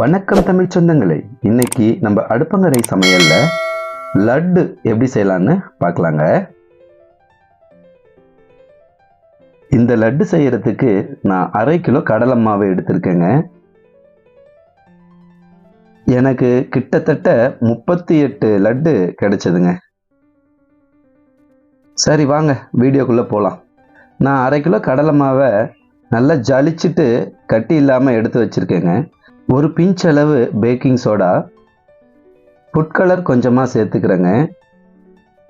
வணக்கம் தமிழ் சொந்தங்களே இன்னைக்கு நம்ம அடுப்பங்கரை சமையல்ல லட்டு எப்படி செய்யலான்னு பார்க்கலாங்க. இந்த லட்டு செய்யறதுக்கு நான் அரை கிலோ கடலை மாவு எடுத்திருக்கேங்க. எனக்கு கிட்டத்தட்ட முப்பத்தி எட்டு லட்டு கிடைச்சதுங்க. சரி வாங்க வீடியோக்குள்ளே போகலாம் நான் அரை கிலோ கடலை மாவை நல்லா ஜலிச்சுட்டு கட்டி இல்லாமல் எடுத்து வச்சுருக்கேங்க. ஒரு பிஞ்ச் அளவு பேக்கிங் சோடா. ஃபுட் கலர் கொஞ்சமாக சேர்த்துக்கிறேங்க.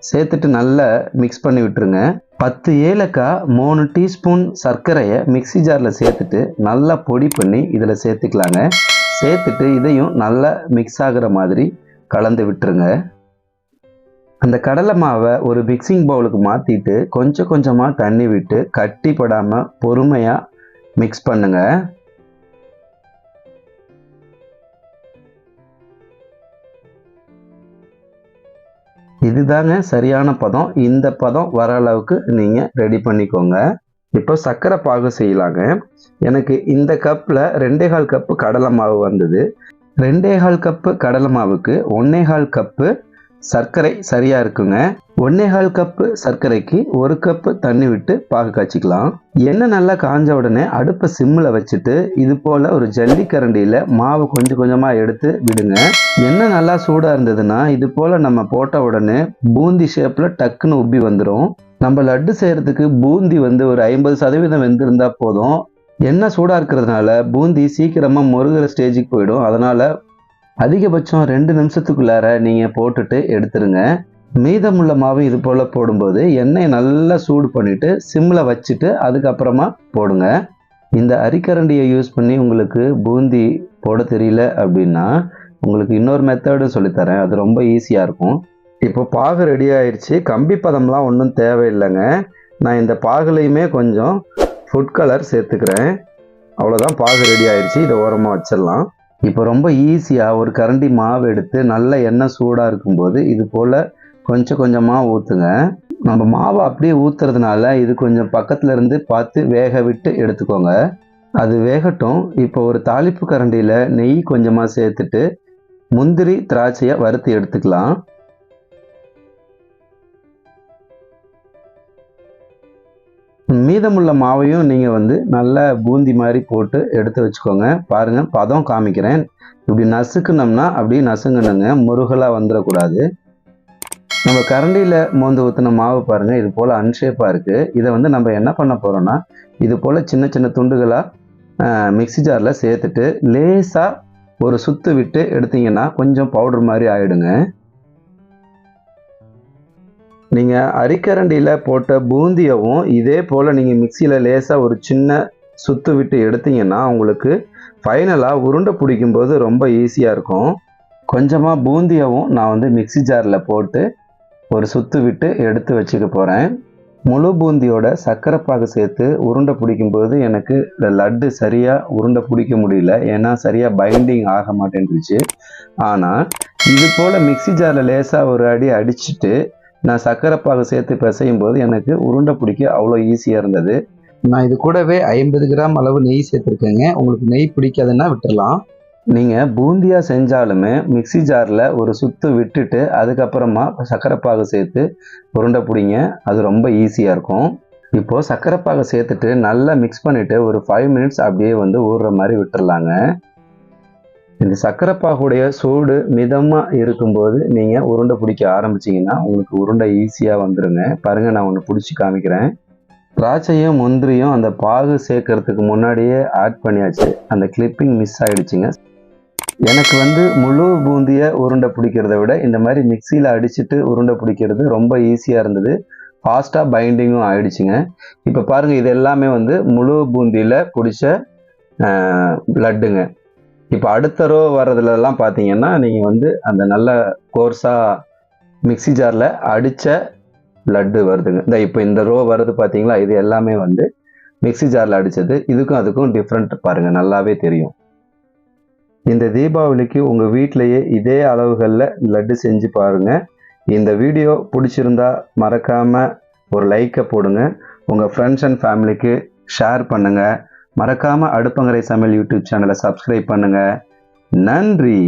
சேர்த்துட்டு நல்லா மிக்ஸ் பண்ணி விட்டுருங்க. பத்து ஏலக்காய் மூணு டீஸ்பூன் சர்க்கரையை மிக்ஸி ஜாரில் சேர்த்துட்டு நல்லா பொடி பண்ணி இதில் சேர்த்துக்கலாங்க. சேர்த்துட்டு இதையும் நல்லா மிக்ஸ் ஆகிற மாதிரி கலந்து விட்டுருங்க. அந்த கடலை மாவை ஒரு மிக்சிங் பவுலுக்கு மாற்றிட்டு கொஞ்சம் கொஞ்சமாக தண்ணி விட்டு கட்டி படாமல் பொறுமையாக மிக்ஸ் பண்ணுங்கள் இதுதாங்க சரியான பதம். இந்த பதம் வர அளவுக்கு நீங்கள் ரெடி பண்ணிக்கோங்க. இப்போ சர்க்கரை பாகு செய்யலாங்க. எனக்கு இந்த கப்பில் ரெண்டே கால் கப்பு கடலை மாவு வந்தது. ரெண்டே கால் கப்பு கடலை மாவுக்கு ஒன்னே கால் கப்பு சர்க்கரை சரியாக இருக்குங்க. ஒன்னே கால் கப்பு சர்க்கரைக்கு ஒரு கப்பு தண்ணி விட்டு பாகு காய்ச்சிக்கலாம். எண்ணெய் நல்லா காஞ்ச உடனே அடுப்பை சிம்மில் வச்சுட்டு இது போல் ஒரு ஜல்லி கரண்டியில் மாவு கொஞ்சம் கொஞ்சமாக எடுத்து விடுங்க. எண்ணெய் நல்லா சூடாக இருந்ததுன்னா இது போல் நம்ம போட்ட உடனே பூந்தி ஷேப்பில் டக்குன்னு உப்பி வந்துடும் நம்ம லட்டு செய்கிறதுக்கு பூந்தி வந்து ஒரு ஐம்பது சதவீதம் வெந்திருந்தால் போதும். எண்ணெய் சூடாக இருக்கிறதுனால பூந்தி சீக்கிரமாக முருகிற ஸ்டேஜுக்கு போயிடும். அதனால் அதிகபட்சம் ரெண்டு நிமிஷத்துக்குள்ளார நீங்கள் போட்டுட்டு எடுத்துருங்க. மீதமுள்ள மாவு இது போல் போடும்போது எண்ணெயை நல்லா சூடு பண்ணிவிட்டு சிம்மில் வச்சுட்டு அதுக்கப்புறமா போடுங்க. இந்த அரிக்கரண்டியை யூஸ் பண்ணி உங்களுக்கு பூந்தி போட தெரியல அப்படின்னா உங்களுக்கு இன்னொரு மெத்தடும் சொல்லித்தரேன். அது ரொம்ப ஈஸியாக இருக்கும். இப்போ பாகு ரெடி ஆயிடுச்சு கம்பி பதம்லாம் ஒன்றும் தேவையில்லைங்க. நான் இந்த பாகுலையுமே கொஞ்சம் ஃபுட் கலர் சேர்த்துக்கிறேன். அவ்வளோதான் பாகு ரெடி ஆயிடுச்சு இதை ஓரமாக வச்சிடலாம். இப்போ ரொம்ப ஈஸியாக ஒரு கரண்டி மாவு எடுத்து நல்ல எண்ணெய் சூடாக இருக்கும்போது இது போல் கொஞ்சம் கொஞ்சமாக ஊற்றுங்க நம்ம மாவை அப்படியே ஊற்றுறதுனால இது கொஞ்சம் பக்கத்தில் இருந்து பார்த்து வேக விட்டு எடுத்துக்கோங்க. அது வேகட்டும். இப்போ ஒரு தாளிப்பு கரண்டியில் நெய் கொஞ்சமாக சேர்த்துட்டு முந்திரி திராட்சையை வறுத்து எடுத்துக்கலாம். மீதமுள்ள மாவையும் நீங்கள் வந்து நல்லா பூந்தி மாதிரி போட்டு எடுத்து வச்சுக்கோங்க. பாருங்கள் பதம் காமிக்கிறேன். இப்படி நசுக்குனோம்னா அப்படியே நசுங்கணுங்க. முருகலாக வந்துடக்கூடாது. நம்ம கரண்டியில் மோந்து ஊற்றின மாவு பாருங்கள் இது போல் அன்ஷேப்பாக இருக்குது இதை வந்து நம்ம என்ன பண்ண போகிறோம்னா இது போல் சின்ன சின்ன துண்டுகளாக மிக்ஸி ஜாரில் சேர்த்துட்டு லேசாக ஒரு சுத்து விட்டு எடுத்தீங்கன்னா கொஞ்சம் பவுடர் மாதிரி ஆகிடுங்க நீங்கள் அரிக்கரண்டியில் போட்ட பூந்தியவும் இதே போல் நீங்கள் மிக்சியில் லேசாக ஒரு சின்ன சுத்து விட்டு எடுத்தீங்கன்னா உங்களுக்கு ஃபைனலாக உருண்டை பிடிக்கும்போது ரொம்ப ஈஸியாக இருக்கும். கொஞ்சமாக பூந்தியவும் நான் வந்து மிக்ஸி ஜாரில் போட்டு ஒரு சுத்து விட்டு எடுத்து வச்சுக்க போகிறேன் முழு பூந்தியோட சர்க்கரை பாகு சேர்த்து உருண்டை பிடிக்கும்போது எனக்கு இந்த லட்டு சரியாக உருண்டை பிடிக்க முடியல. ஏன்னா சரியாக பைண்டிங் ஆக மாட்டேன்ருச்சு ஆனால் இது போல் மிக்ஸி ஜாரில் லேசாக ஒரு அடி அடிச்சுட்டு நான் சர்க்கரை பாகு சேர்த்து பிசையும் போது எனக்கு உருண்டை பிடிக்க அவ்வளோ ஈஸியாக இருந்தது. நான் இது கூடவே ஐம்பது கிராம் அளவு நெய் சேர்த்துருக்கேங்க. உங்களுக்கு நெய் பிடிக்காதுன்னா விட்டுடலாம். நீங்கள் பூந்தியாக செஞ்சாலுமே மிக்ஸி ஜாரில் ஒரு சுத்து விட்டுட்டு அதுக்கப்புறமா சர்க்கரை சேர்த்து உருண்டை பிடிங்க. அது ரொம்ப ஈஸியாக இருக்கும். இப்போது சர்க்கரை சேர்த்துட்டு நல்லா மிக்ஸ் பண்ணிவிட்டு ஒரு ஃபைவ் மினிட்ஸ் அப்படியே வந்து ஊறுற மாதிரி விட்டுடலாங்க. இந்த சர்க்கரை பாகுடைய சூடு மிதமாக இருக்கும்போது நீங்கள் உருண்டை பிடிக்க ஆரம்பிச்சிங்கன்னா உங்களுக்கு உருண்டை ஈஸியாக வந்துடுங்க பாருங்கள் நான் ஒன்று பிடிச்சி காமிக்கிறேன். திராட்சையும் முந்திரியும் அந்த பாகு சேர்க்கறதுக்கு முன்னாடியே ஆட் பண்ணியாச்சு. அந்த கிளிப்பிங் மிஸ் ஆகிடுச்சிங்க எனக்கு வந்து முழு பூந்தியை உருண்டை பிடிக்கிறத விட இந்த மாதிரி மிக்சியில் அடிச்சுட்டு உருண்டை பிடிக்கிறது ரொம்ப ஈஸியாக இருந்தது. ஃபாஸ்ட்டாக பைண்டிங்கும் ஆயிடுச்சுங்க. இப்போ பாருங்கள் இது எல்லாமே வந்து முழு பூந்தியில் பிடிச்ச லட்டுங்க இப்போ அடுத்த ரோ வர்றதுலலாம் பார்த்தீங்கன்னா நீங்கள் வந்து அந்த நல்ல கோர்ஸாக மிக்ஸி ஜாரில் அடித்த லட்டு வருதுங்க. இந்த இப்போ இந்த ரோ வர்றது பார்த்தீங்களா இது எல்லாமே வந்து மிக்ஸி ஜாரில் அடித்தது இதுக்கும் அதுக்கும் டிஃப்ரெண்ட் பாருங்கள் நல்லாவே தெரியும். இந்த தீபாவளிக்கு உங்கள் வீட்டிலையே இதே அளவுகளில் லட்டு செஞ்சு பாருங்கள் இந்த வீடியோ பிடிச்சிருந்தா மறக்காமல் ஒரு லைக்கை போடுங்க. உங்கள் ஃப்ரெண்ட்ஸ் அண்ட் ஃபேமிலிக்கு ஷேர் பண்ணுங்கள் மறக்காமல் அடுப்பங்கரை சமையல் யூடியூப் சேனலை சப்ஸ்கிரைப் பண்ணுங்கள் நன்றி.